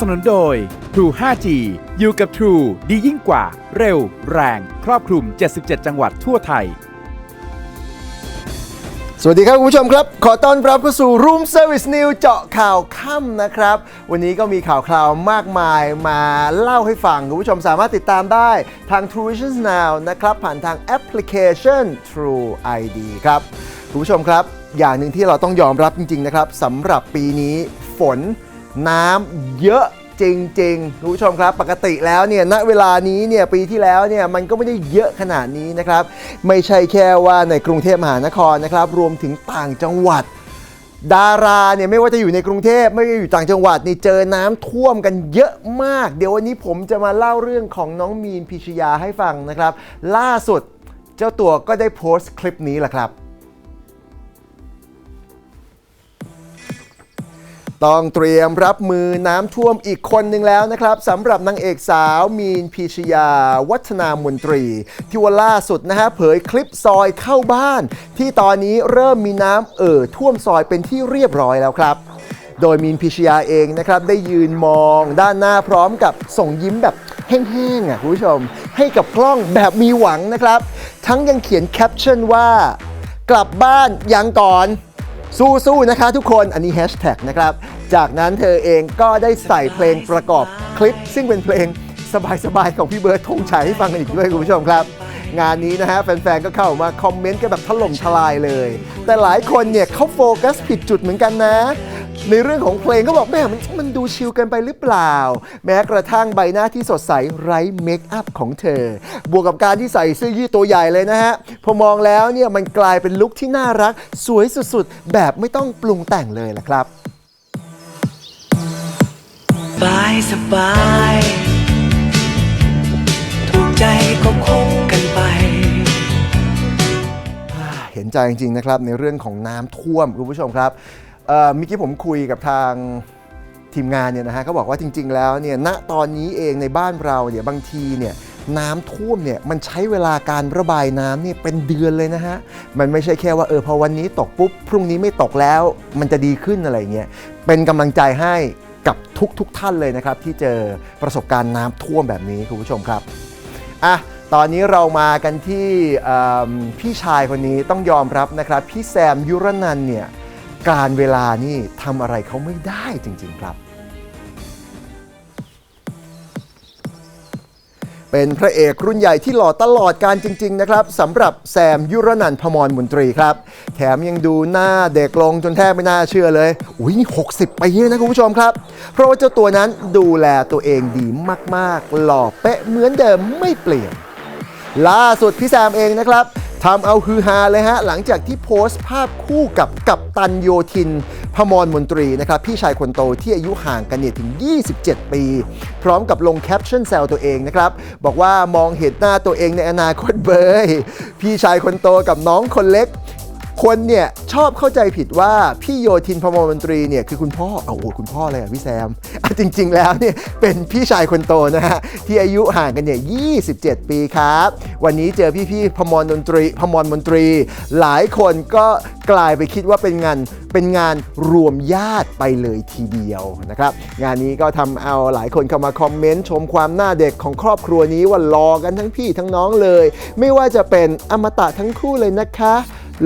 สนุนโดย True 5G อยู่กับ True ดียิ่งกว่า เร็ว แรง ครอบคลุม 77 จังหวัดทั่วไทย สวัสดีครับคุณผู้ชมครับ ขอต้อนรับเข้าสู่ Room Service New เจาะข่าวค่ำนะครับ วันนี้ก็มีข่าวคราวมากมายมาเล่าให้ฟัง คุณผู้ชมสามารถติดตามได้ทาง True Vision Now นะครับ ผ่านทางแอปพลิเคชัน True ID ครับ คุณผู้ชมครับ อย่างหนึ่งที่เราต้องยอมรับจริง ๆ นะครับสำหรับปีนี้ฝน น้ำเยอะจริงๆคุณผู้ชมครับปกติแล้วเนี่ยณเวลานี้เนี่ยปีที่แล้วเนี่ยมันก็ไม่ได้เยอะขนาดนี้นะครับ ไม่ใช่แค่ว่าในกรุงเทพมหานครนะครับ รวมถึงต่างจังหวัด ดาราเนี่ยไม่ว่าจะอยู่ในกรุงเทพไม่ว่าอยู่ต่างจังหวัดนี่เจอน้ำท่วมกันเยอะมาก เดี๋ยววันนี้ผมจะมาเล่าเรื่องของน้องมีนพิชยาให้ฟังนะครับ ล่าสุดเจ้าตัวก็ได้โพสต์คลิปนี้แหละครับ ต้องเตรียมรับมือน้ำท่วมอีกคนหนึ่งแล้วนะครับสำหรับนางเอกสาวมีนพีชยา วัฒนามนตรี ที่ว่าล่าสุดนะฮะเผยคลิปซอยเข้าบ้าน ที่ตอนนี้เริ่มมีน้ำเอ่อท่วมซอยเป็นที่เรียบร้อยแล้วครับ โดยมีนพิชยาเองนะครับได้ยืนมองด้านหน้าพร้อมกับส่งยิ้มแบบแห้งๆอะคุณผู้ชม ให้กับกล้องแบบมีหวังนะครับ ทั้งยังเขียนแคปชั่นว่า กลับบ้านยังก่อน สู้ๆนะคะทุกคนอันนี้แฮชแท็กนะครับ จากนั้นเธอเองก็ได้ใส่เพลงประกอบคลิป ซึ่งเป็นเพลงสบายๆของพี่เบิร์ดธงชัยให้ฟังกันอีกด้วยคุณผู้ชมครับ งานนี้นะฮะแฟนๆก็เข้ามาคอมเมนต์กันแบบถล่มทลายเลย แต่หลายคนเนี่ยเขาโฟกัสผิดจุดเหมือนกันนะ ในเรื่องของเพลงก็บอกแม่มันมันดูชิลเกินไปหรือเปล่า แม้กระทั่งใบหน้าที่สดใสไร้เมคอัพของเธอ บวกกับการที่ใส่เสื้อยืดตัวใหญ่เลยนะฮะ พอมองแล้วเนี่ยมันกลายเป็นลุคที่น่ารัก สวยสุดๆ แบบไม่ต้องปรุงแต่งเลยล่ะครับบายสบายถูกใจก็คบกันไปเห็นใจจริงๆนะครับในเรื่องของน้ำท่วมคุณผู้ชมครับ เอ่อมื่อกี้ผมคุยกับทางทีมงานเนี่ยนะฮะเขาบอกว่าจริง ๆ แล้วเนี่ยณตอนนี้เองในบ้านเราเนี่ยบางทีเนี่ยน้ำท่วมเนี่ยมันใช้เวลาการระบายน้ำเนี่ยเป็นเดือนเลยนะฮะ มันไม่ใช่แค่ว่าเออพอวันนี้ตกปุ๊บ พรุ่งนี้ไม่ตกแล้วมันจะดีขึ้นอะไรเงี้ยเป็นกำลังใจให้กับทุกๆทท่านเลยนะครับ ที่เจอประสบการณ์น้ำท่วมแบบนี้คุณผู้ชมครับอะตอนนี้เรามากันที่พี่ชายคนนี้ต้องยอมรับนะครับ พี่แซมยุรนันเนี่ย การเวลานี่ทำอะไรเขาไม่ได้จริง ๆครับ เป็นพระเอกรุ่นใหญ่ที่หล่อตลอดการจริง ๆ นะครับสำหรับแซมยุรนันพมรมนตรีครับ แถมยังดูหน้าเด็กลงจนแทบไม่น่าเชื่อเลย อุ้ยนี่ 60 ปีนะคุณผู้ชมครับ เพราะว่าเจ้าตัวนั้นดูแลตัวเองดีมาก ๆ หล่อเป๊ะเหมือนเดิมไม่เปลี่ยนล่าสุดพี่แซมเองนะครับ ทำเอาฮือฮาเลยฮะ หลังจากที่โพสต์ภาพคู่กับกัปตันโยธิน พมรมนตรีนะครับ พี่ชายคนโตที่อายุห่างกันเนี่ยถึง 27 ปี พร้อมกับลงแคปชั่นแซวตัวเองนะครับ บอกว่ามองเห็นหน้าตัวเองในอนาคตเบยพี่ชายคนโตกับน้องคนเล็ก คนเนี่ยชอบเข้าใจผิดว่าพี่โยธินพมรมนตรีเนี่ยคือคุณพ่อเอาโอ้คุณพ่อเลยอะพี่แซมอะจริง ๆ แล้วเนี่ยเป็นพี่ชายคนโตนะฮะที่อายุห่างกันเนี่ย27 ปีครับ วันนี้เจอพี่ๆพมรดนตรี พมรมนตรี หลายคนก็กลายไปคิดว่าเป็นงานเป็นงานรวมญาติไปเลยทีเดียวนะครับงานนี้ก็ทำเอาหลายคนเข้ามาคอมเมนต์ชมความหน้าเด็กของครอบครัวนี้ว่ารอกันทั้งพี่ทั้งน้องเลย ไม่ว่าจะเป็นอมตะทั้งคู่เลยนะคะ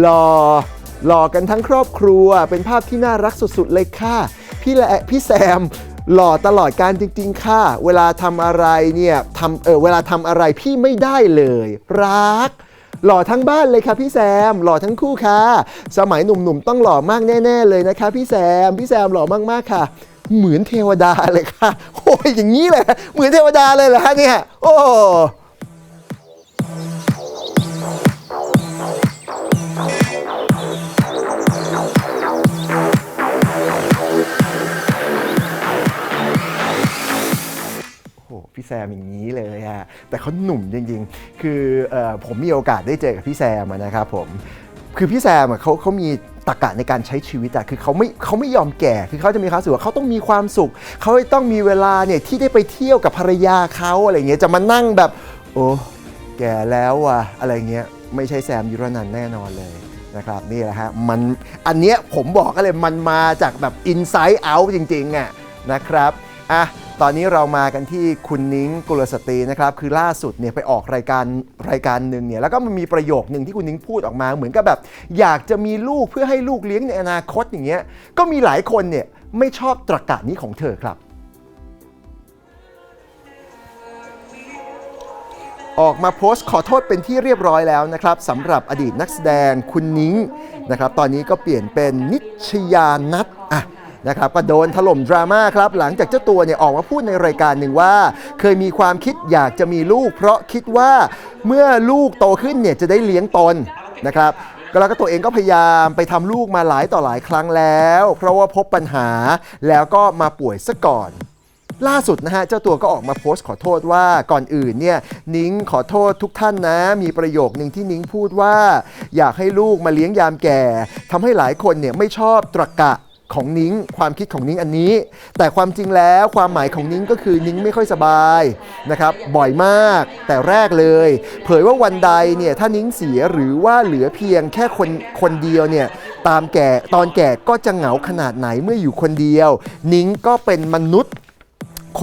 หล่อหล่อกันทั้งครอบครัว เป็นภาพที่น่ารักสุดๆเลยค่ะ พี่และพี่แซมหล่อตลอดการจริง ๆ ค่ะ เวลาทำอะไรเนี่ยทำเออเวลาทำอะไรพี่ไม่ได้เลย รัก หล่อทั้งบ้านเลยค่ะพี่แซม หล่อทั้งคู่ค่ะ สมัยหนุ่มๆต้องหล่อมากแน่ ๆ เลยนะคะ พี่แซม พี่แซมหล่อมากๆค่ะ เหมือนเทวดาเลยค่ะ โอ้ยอย่างนี้เลยเหมือนเทวดาเลยเหรอฮะเนี่ย โอ้ พี่แซมอย่างนี้เลยอะแต่เขาหนุ่มจริงๆ คืออผมมีโอกาสได้เจอกับพี่แซมนะครับผมคือพี่แซมเขาเขามีตรกะในการใช้ชีวิตอะคือเขาไม่เขาไม่ยอมแก่ คือเขาจะมีความสึกว่าเขาต้องมีความสุข เขาต้องมีเวลาเนี่ยที่ได้ไปเที่ยวกับภรรยาเขาอะไรเงี้ยจะมานั่งแบบ โอ้แก่แล้วว่ะอะไรเงี้ยไม่ใช่แซมยุรนันแน่นอนเลยนะครับนี่แหละฮะมันอันเนี้ยผมบอกกันเลยมันมาจากแบบ inside out จริงๆอะนะครับอะ ตอนนี้เรามากันที่คุณนิ้งกุลสตรีนะครับคือล่าสุดเนี่ยไปออกรายการรายการหนึ่งเนี่ยแล้วก็มันมีประโยคหนึ่งที่คุณนิ้งพูดออกมา เหมือนกับแบบ อยากจะมีลูกเพื่อให้ลูกเลี้ยงในอนาคตอย่างเงี้ยก็มีหลายคนเนี่ยไม่ชอบตรรกะนี้ของเธอครับ ออกมาโพสต์ขอโทษเป็นที่เรียบร้อยแล้วนะครับสำหรับอดีตนักแสดงคุณนิ้งนะครับตอนนี้ก็เปลี่ยนเป็นนิชยานัท นะครับก็โดนถล่มดราม่าครับหลังจากเจ้าตัวเนี่ยออกมาพูดในรายการหนึ่งว่า เคยมีความคิดอยากจะมีลูก เพราะคิดว่าเมื่อลูกโตขึ้นเนี่ยจะได้เลี้ยงตนนะครับแล้วก็ตัวเองก็พยายามไปทำลูกมาหลายต่อหลายครั้งแล้ว เพราะว่าพบปัญหาแล้วก็มาป่วยซะก่อนล่าสุดนะฮะเจ้าตัวก็ออกมาโพสต์ขอโทษว่าก่อนอื่นเนี่ยนิ้งขอโทษทุกท่านนะ มีประโยคหนึ่งที่นิ้งพูดว่า อยากให้ลูกมาเลี้ยงยามแก่ทำให้หลายคนเนี่ยไม่ชอบตรกกะ ของนิ้ง ความคิดของนิ้งอันนี้ แต่ความจริงแล้วความหมายของนิ้งก็คือนิ้งไม่ค่อยสบายนะครับบ่อยมากแต่แรกเลย เผยว่าวันใดเนี่ยถ้านิ้งเสียหรือว่าเหลือเพียงแค่คนคนเดียวเนี่ยตามแก่ตอนแก่ก็จะเหงาขนาดไหนเมื่ออยู่คนเดียว นิ้งก็เป็นมนุษย์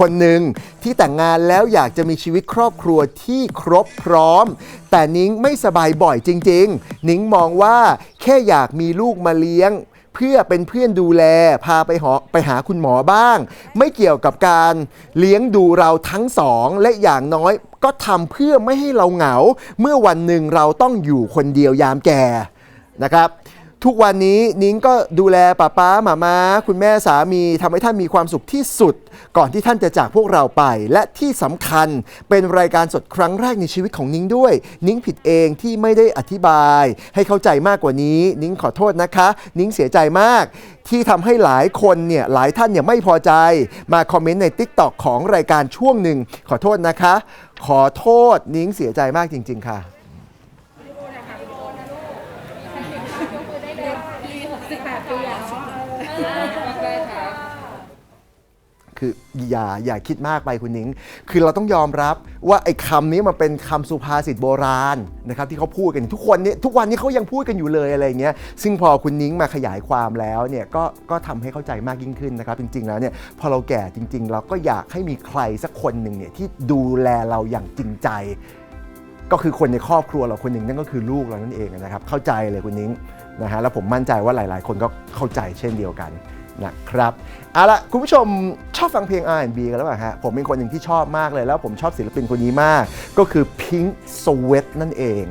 คนหนึ่งที่แต่งงานแล้วอยากจะมีชีวิตครอบครัวที่ครบพร้อม แต่นิ้งไม่สบายบ่อยจริง ๆ นิ้งมองว่าแค่อยากมีลูกมาเลี้ยง เพื่อเป็นเพื่อนดูแลพาไปหอไปหาคุณหมอบ้าง ไม่เกี่ยวกับการเลี้ยงดูเราทั้งสอง และอย่างน้อยก็ทำเพื่อไม่ให้เราเหงา เมื่อวันหนึ่งเราต้องอยู่คนเดียวยามแก่นะครับ ทุกวันนี้นิ้งก็ดูแลป้าป้าหมามาคุณแม่สามีทำให้ท่านมีความสุขที่สุด ก่อนที่ท่านจะจากพวกเราไป และที่สำคัญเป็นรายการสดครั้งแรกในชีวิตของนิ้งด้วย นิ้งผิดเองที่ไม่ได้อธิบาย ให้เข้าใจมากกว่านี้ นิ้งขอโทษนะคะ นิ้งเสียใจมาก ที่ทำให้หลายคนเนี่ยหลายท่านเนี่ยไม่พอใจ มาคอมเมนต์ใน t ิ k t o k ของรายการช่วงหนึ่งขอโทษนะคะ ขอโทษนิ้งเสียใจมากจริง ๆ ค่ะ คืออย่าอย่าคิดมากไปคุณนิ้ง คือเราต้องยอมรับว่าไอ้คำนี้มันเป็นคำสุภาษิตโบราณนะครับที่เขาพูดกันทุกคนนี้ทุกวันนี้เขายังพูดกันอยู่เลยอะไรเงี้ย ซึ่งพอคุณนิ้งมาขยายความแล้วเนี่ยก็ก็ทำให้เข้าใจมากยิ่งขึ้นนะครับ จริง ๆ แล้วเนี่ยพอเราแก่จริง ๆ เราก็อยากให้มีใครสักคนหนึ่งเนี่ยที่ดูแลเราอย่างจริงใจ ก็คือคนในครอบครัวเราคนหนึ่งนั่นก็คือลูกเรานั่นเองนะครับ เข้าใจเลยคุณนิ้งนะฮะแล้วผมมั่นใจว่าหลาย ๆ คนก็เข้าใจเช่นเดียวกัน นะครับเอาละคุณผู้ชมชอบฟังเพลง R&B กันแล้วเปล่าฮะผมเป็นคนหนึ่งที่ชอบมากเลยแล้วผมชอบศิลปินคนนี้มาก ก็คือ Pink Sweat นั่นเอง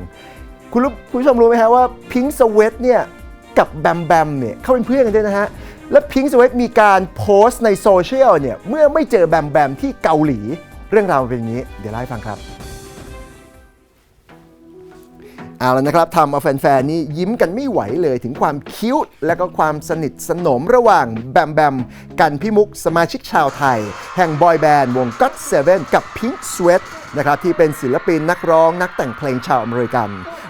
คุณรู้คุณผู้ชมรู้ไหมฮะว่า Pink Sweat เนี่ยกับแบมแบมเนี่ยเขาเป็นเพื่อนกันด้วยนะฮะ และ Pink Sweat มีการโพสต์ในโซเชียลเนี่ย เมื่อไม่เจอแบมแบมที่เกาหลี เรื่องราวเป็นอย่างนี้ เดี๋ยวเล่าให้ฟังครับ เอาแล้วนะครับทำเอาแฟนๆนี่ยิ้มกันไม่ไหวเลยถึงความคิ้ว และก็ความสนิทสนมระหว่างแบมแบมกันพิมุกสมาชิกชาวไทย แห่งบอยแบนด์วง God Seven กับ Pink Sweat นะครับที่เป็นศิลปินนักร้องนักแต่งเพลงชาวอเมริกัน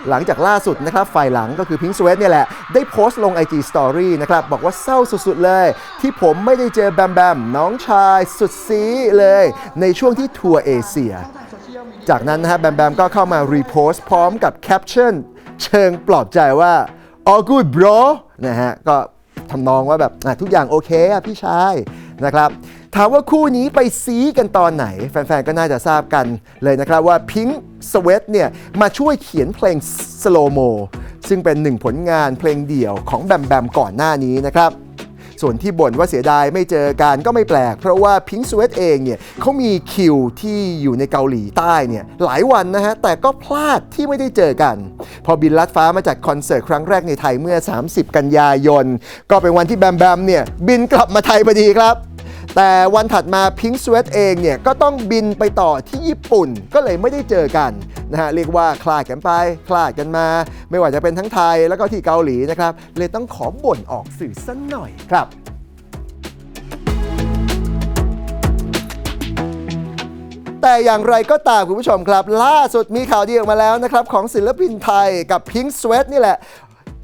หลังจากล่าสุดนะครับฝ่ายหลังก็คือ Pink Sweat เนี่ยแหละ ได้โพสต์ลง IG Story นะครับ บอกว่าเศร้าสุดๆเลย ที่ผมไม่ได้เจอแบมแบมน้องชายสุดซีเลย ในช่วงที่ทัวร์เอเชีย จากนั้นนะฮะแบมแบมก็เข้ามารีโพสต์พร้อมกับแคปชั่นเชิงปลอบใจว่า all good bro นะฮะก็ทำนองว่าแบบทุกอย่างโอเคอะพี่ชายนะครับถามว่าคู่นี้ไปซีกันตอนไหน แฟนๆ ก็น่าจะทราบกันเลยนะครับว่า Pink Sweat เนี่ย มาช่วยเขียนเพลง Slow Mo ซึ่งเป็นหนึ่งผลงานเพลงเดี่ยวของแบมแบมก่อนหน้านี้นะครับ ส่วนที่บ่นว่าเสียดายไม่เจอกันก็ไม่แปลก เพราะว่าพิง k ์สเวตเองเนี่ยเขามีคิวที่อยู่ในเกาหลีใต้เนี่ยหลายวันนะฮะ แต่ก็พลาดที่ไม่ได้เจอกัน พอบินลัดฟ้ามาจากคอนเสิร์ตครั้งแรกในไทยเมื่อ 30 กันยายน ก็เป็นวันที่แบมแบมเนี่ยบินกลับมาไทยพอดีครับแต่วันถัดมาพิง k ์สเวตเองเนี่ยก็ต้องบินไปต่อที่ญี่ปุ่นก็เลยไม่ได้เจอกัน นะฮะเรียกว่าคลาดกันไป คลาดกันมา ไม่ว่าจะเป็นทั้งไทยแล้วก็ที่เกาหลีนะครับ เลยต้องขอบ่นออกสื่อสักหน่อยครับแต่อย่างไรก็ตามคุณผู้ชมครับ ล่าสุดมีข่าวดีออกมาแล้วนะครับ ของศิลปินไทยกับ Pink Sweat นี่แหละ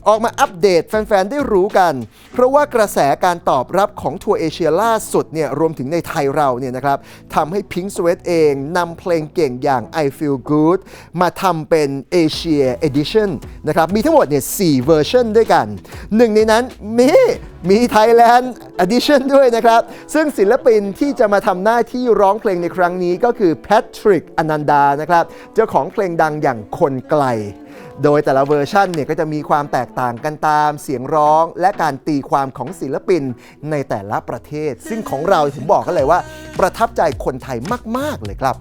ออกมาอัปเดตแฟน ๆ ได้รู้กัน เพราะว่ากระแสการตอบรับของทัวร์เอเชียล่าสุดเนี่ยรวมถึงในไทยเราเนี่ยนะครับทำให้ Pink Sweat เองนำเพลงเก่งอย่าง I Feel Good มาทำเป็น Asia Edition นะครับมีทั้งหมดเนี่ย4เวอร์ชันด้วยกัน หนึ่งในนั้นมีมี Thailand Edition ด้วยนะครับ ซึ่งศิลปินที่จะมาทำหน้าที่ร้องเพลงในครั้งนี้ก็คือแพทริกอนันดานะครับ เจ้าของเพลงดังอย่างคนไกล โดยแต่ละเวอร์ชันเนี่ยก็จะมีความแตกต่างกันตามเสียงร้อง และการตีความของศิลปินในแต่ละประเทศ ซึ่งของเราผมบอกกันเลยว่า ประทับใจคนไทยมาก ๆ เลยครับ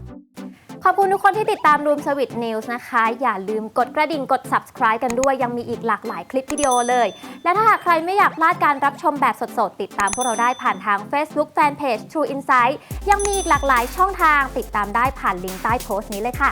ขอบคุณทุกคนที่ติดตาม Room Service News นะคะ อย่าลืมกดกระดิ่งกด subscribe กันด้วยยังมีอีกหลากหลายคลิปวิดีโอเลย และถ้าหากใครไม่อยากพลาดการรับชมแบบสดๆ ติดตามพวกเราได้ผ่านทาง Facebook Fanpage True Insight ยังมีอีกหลากหลายช่องทางติดตามได้ผ่านลิงก์ใต้โพสต์นี้เลยค่ะ